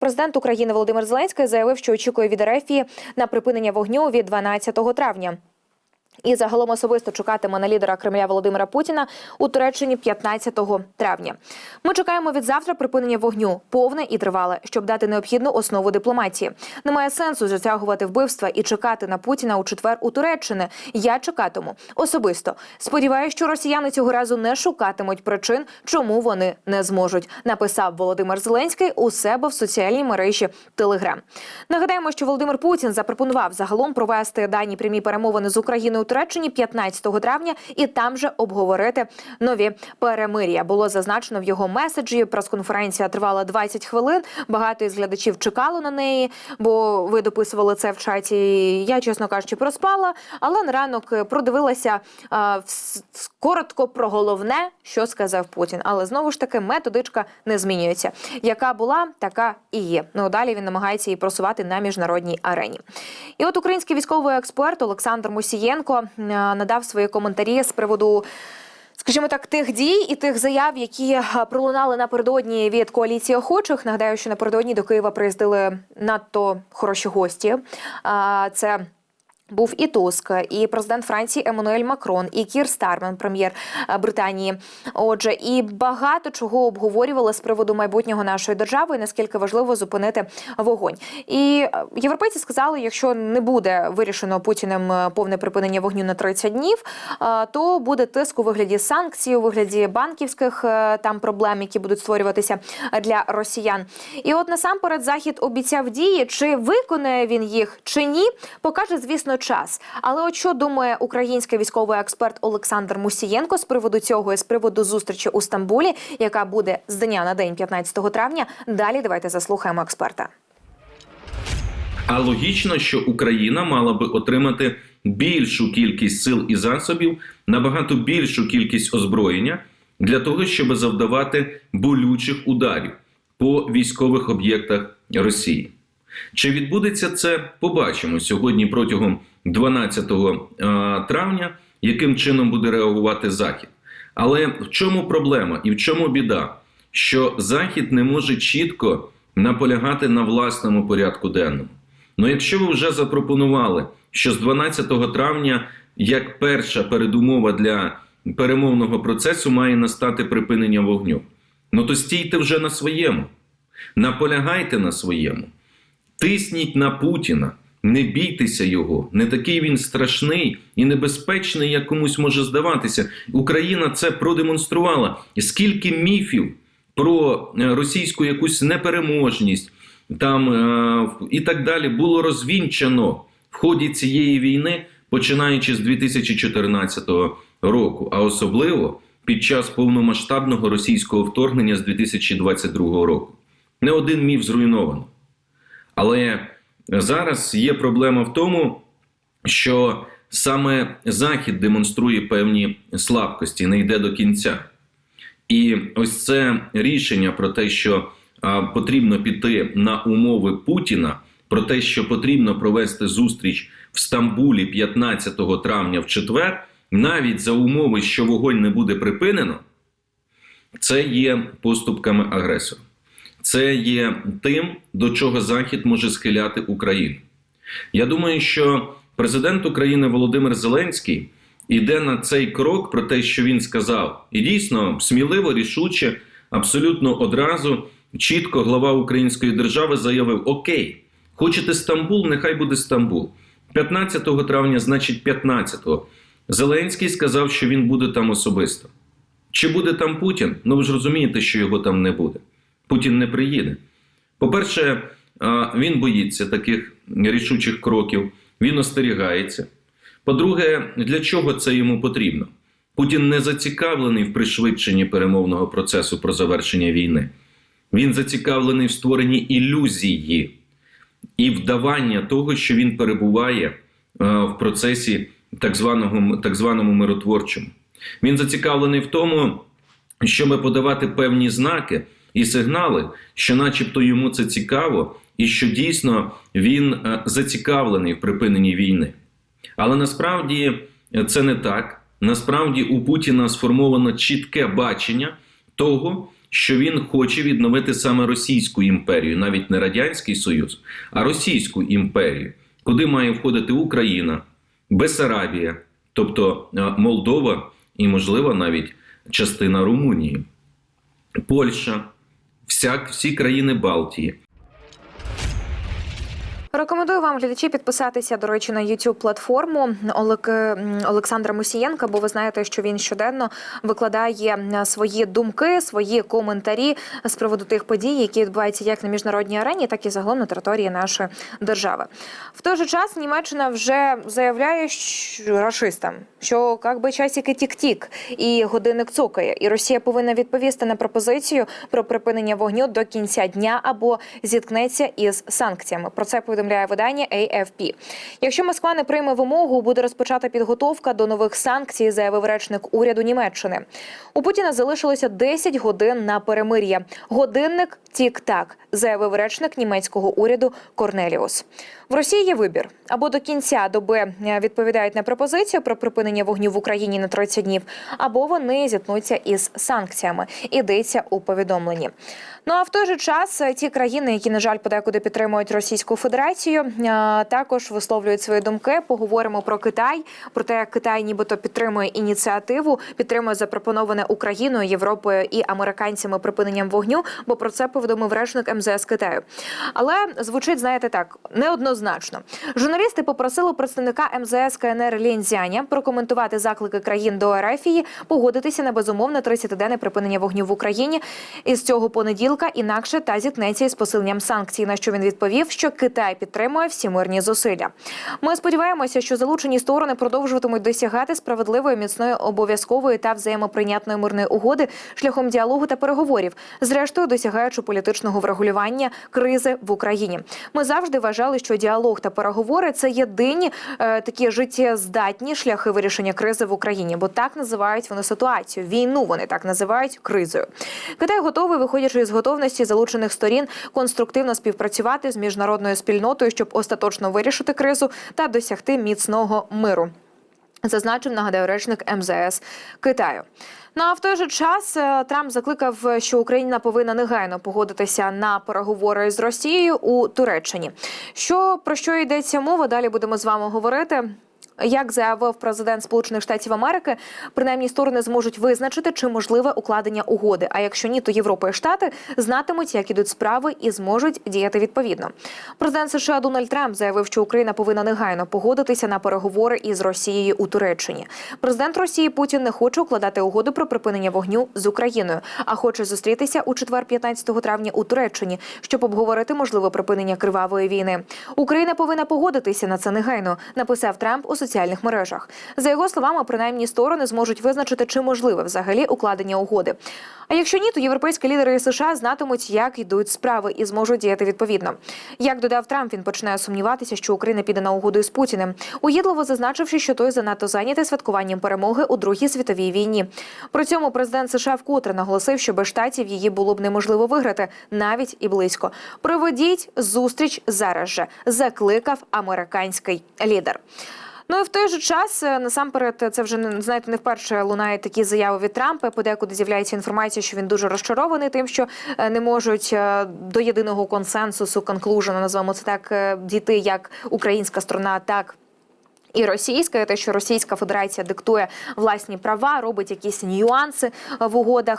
Президент України Володимир Зеленський заявив, що очікує від РФ на припинення вогню від 12 травня. І загалом особисто чекатиме на лідера Кремля Володимира Путіна у Туреччині 15 травня. Ми чекаємо від завтра припинення вогню повне і тривале, щоб дати необхідну основу дипломатії. Немає сенсу затягувати вбивства і чекати на Путіна у четвер у Туреччини. Я чекатиму особисто. Сподіваюся, що росіяни цього разу не шукатимуть причин, чому вони не зможуть. Написав Володимир Зеленський у себе в соціальній мережі Телеграм. Нагадаємо, що Володимир Путін запропонував загалом провести дані прямі перемовини з Україною у Туреччині 15 травня і там же обговорити нові перемир'я. Було зазначено в його меседжі. Прес-конференція тривала 20 хвилин. Багато із глядачів чекало на неї, бо ви дописували це в чаті. Я, чесно кажучи, проспала, але на ранок продивилася а, коротко про головне, що сказав Путін. Але знову ж таки методичка не змінюється. Яка була, така і є. Ну далі він намагається її просувати на міжнародній арені. І от український військовий експерт Олександр Мусієнко е, надав свої коментарі з приводу. Скажімо так, тих дій і тих заяв, які е, пролунали напередодні від коаліції охочих. Нагадаю, що напередодні до Києва приїздили надто хороші гості. Це був і Туск, і президент Франції Еммануель Макрон, і Кір Стармен, прем'єр е, Британії. Отже, і багато чого обговорювали з приводу майбутнього нашої держави, і наскільки важливо зупинити вогонь. І е, європейці сказали, якщо не буде вирішено Путіним е, повне припинення вогню на 30 днів, то буде тиск у вигляді санкцій, у вигляді банківських там проблем, які будуть створюватися для росіян. І от насамперед захід обіцяв дії, чи виконає він їх, чи ні, покаже, звісно, час. Але от що думає український військовий експерт Олександр Мусієнко з приводу цього і з приводу зустрічі у Стамбулі, яка буде з дня на день 15 травня. Далі давайте заслухаємо експерта. А логічно, що Україна мала би отримати більшу кількість сил і засобів, набагато більшу кількість озброєння для того, щоб завдавати болючих ударів по військових об'єктах Росії. Чи відбудеться це? Побачимо сьогодні протягом 12 е, травня, яким чином буде реагувати Захід. Але в чому проблема і в чому біда? Що Захід не може чітко наполягати на власному порядку денному. Ну, якщо ви вже запропонували, що з 12 травня, як перша передумова для перемовного процесу, має настати припинення вогню, ну то стійте вже на своєму, наполягайте на своєму, тисніть на Путіна, не бійтеся його, не такий він страшний і небезпечний, як комусь може здаватися. Україна це продемонструвала. Скільки міфів про е, російську якусь непереможність там е, і так далі було розвінчано в ході цієї війни, починаючи з 2014 року, а особливо під час повномасштабного російського вторгнення з 2022 року. Не один міф зруйновано. Але зараз є проблема в тому, що саме Захід демонструє певні слабкості, не йде до кінця. І ось це рішення про те, що потрібно піти на умови Путіна, про те, що потрібно провести зустріч в Стамбулі 15 травня в четвер, навіть за умови, що вогонь не буде припинено, це є поступками агресора. Це є тим, до чого Захід може схиляти Україну. Я думаю, що президент України Володимир Зеленський іде на цей крок про те, що він сказав, і дійсно сміливо, рішуче, абсолютно одразу, чітко глава Української держави заявив: Окей, хочете Стамбул, нехай буде Стамбул. 15 травня, значить 15-го. Зеленський сказав, що він буде там особисто. Чи буде там Путін? Ну ви ж розумієте, що його там не буде. Путін не приїде. По-перше, він боїться таких рішучих кроків, він остерігається. По-друге, для чого це йому потрібно? Путін не зацікавлений в пришвидшенні перемовного процесу про завершення війни. Він зацікавлений в створенні ілюзії і вдавання того, що він перебуває е, в процесі так званого так званому миротворчому. Він зацікавлений в тому, щоб подавати певні знаки і сигнали, що, начебто, йому це цікаво, і що дійсно він е, зацікавлений в припиненні війни. Але насправді е, це не так. Насправді у Путіна сформовано чітке бачення того, що він хоче відновити саме Російську імперію, навіть не Радянський Союз, а Російську імперію, куди має входити Україна, Бесарабія, тобто е, Молдова і, можливо, навіть частина Румунії, Польща, вся, всі країни Балтії. Рекомендую вам глядачі підписатися, до речі, на youtube платформу Олег м, Олександра Мусієнка, бо ви знаєте, що він щоденно викладає свої думки, свої коментарі з приводу тих подій, які відбуваються як на міжнародній арені, так і загалом на території нашої держави. В той же час Німеччина вже заявляє що, рашистам, що як би часики тік-тік і годинник цокає, і Росія повинна відповісти на пропозицію про припинення вогню до кінця дня або зіткнеться із санкціями. Про це повідомляє видання AFP. Якщо Москва не прийме вимогу, буде розпочата підготовка до нових санкцій, заявив речник уряду Німеччини. У Путіна залишилося 10 годин на перемир'я. Годинник тік-так, заявив речник німецького уряду Корнеліус. В Росії є вибір або до кінця доби е, відповідають на пропозицію про припинення вогню в Україні на 30 днів, або вони зіткнуться із санкціями. Ідеться у повідомленні. Ну а в той же час е, ті країни, які на жаль подекуди підтримують Російську Федерацію, е, також висловлюють свої думки. Поговоримо про Китай, про те, як Китай нібито підтримує ініціативу, підтримує запропоноване Україною, Європою і американцями припиненням вогню. Бо про це повідомив речник МЗС Китаю. Але звучить, знаєте, так неоднозначно. Журналісти попросили представника МЗС КНР Лінзяня прокоментувати заклики країн до Ерефії, погодитися на безумовне 30-денне припинення вогню в Україні із цього понеділка, інакше та зіткнеться із посиленням санкцій. На що він відповів, що Китай підтримує всі мирні зусилля. Ми сподіваємося, що залучені сторони продовжуватимуть досягати справедливої, міцної, обов'язкової та взаємоприйнятної мирної угоди шляхом діалогу та переговорів, зрештою досягаючи політичного врегулювання кризи в Україні. Ми завжди вважали, що діалог та переговори це єдині е, такі життєздатні шляхи вирішення кризи в Україні, бо так називають вони ситуацію. Війну вони так називають кризою. Китай готовий, виходячи із готовності залучених сторін, конструктивно співпрацювати з міжнародною спільнотою, щоб остаточно вирішити кризу та досягти міцного миру. Зазначив нагадаю речник МЗС Китаю. Ну а в той же час е, Трамп закликав, що Україна повинна негайно погодитися на переговори з Росією у Туреччині. Що про що йдеться мова? Далі будемо з вами говорити. Як заявив президент Сполучених Штатів Америки, принаймні сторони зможуть визначити, чи можливе укладення угоди. А якщо ні, то Європа і Штати знатимуть, як ідуть справи, і зможуть діяти відповідно. Президент США Дональд Трамп заявив, що Україна повинна негайно погодитися на переговори із Росією у Туреччині. Президент Росії Путін не хоче укладати угоду про припинення вогню з Україною, а хоче зустрітися у четвер, 15 травня у Туреччині, щоб обговорити можливе припинення кривавої війни. Україна повинна погодитися на це негайно, написав Трамп у соціальних мережах. За його словами, принаймні сторони зможуть визначити, чи можливе взагалі укладення угоди. А якщо ні, то європейські лідери США знатимуть, як йдуть справи, і зможуть діяти відповідно. Як додав Трамп, він починає сумніватися, що Україна піде на угоду із Путіним, угідливо зазначивши, що той занадто зайнятий святкуванням перемоги у Другій світовій війні. При цьому президент США вкотре наголосив, що без штатів її було б неможливо виграти, навіть і близько. Проведіть зустріч зараз же, закликав американський лідер. Ну і в той же час е, насамперед це вже знаєте, не вперше лунають такі заяви від Трампа. Подекуди з'являється інформація, що він дуже розчарований тим, що е, не можуть е, до єдиного консенсусу конклужена, називаємо це так, е, дійти як українська сторона, так. І російська, те, що Російська Федерація диктує власні права, робить якісь нюанси в угодах.